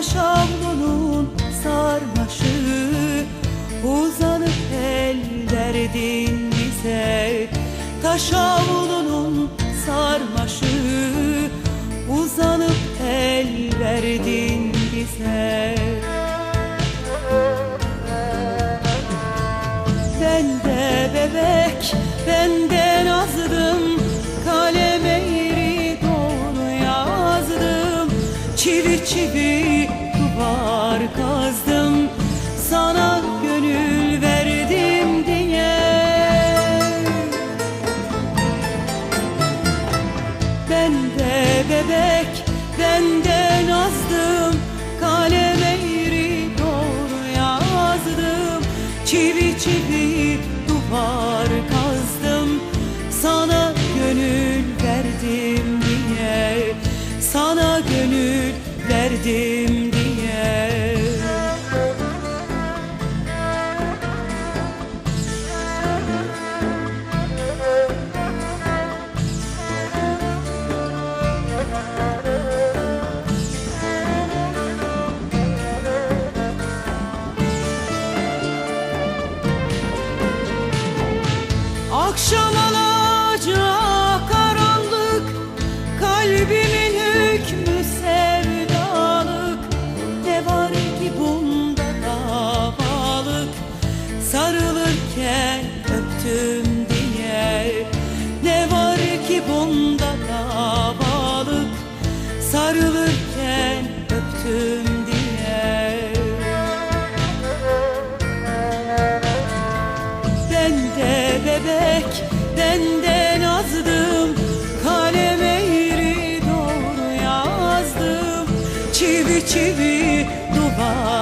Taş avlunun sarmaşı Uzanıp el verdin bize. Taş avlunun sarmaşı Uzanıp el verdin bize. Ben de Çivi çivi duvar kazdım. Sana gönül verdim diye. Ben de bebek, benden azdım Kalem eğri doğru yazdım. Çivi çivi duvar kazdım. Sana gönül verdim diye. Sana gönül verdim diye. Akşam bunda davalık Sarılırken öptüm diye. Ben de bebek, benden azdım Kalem eğri doğru yazdım. Çivi çivi duvar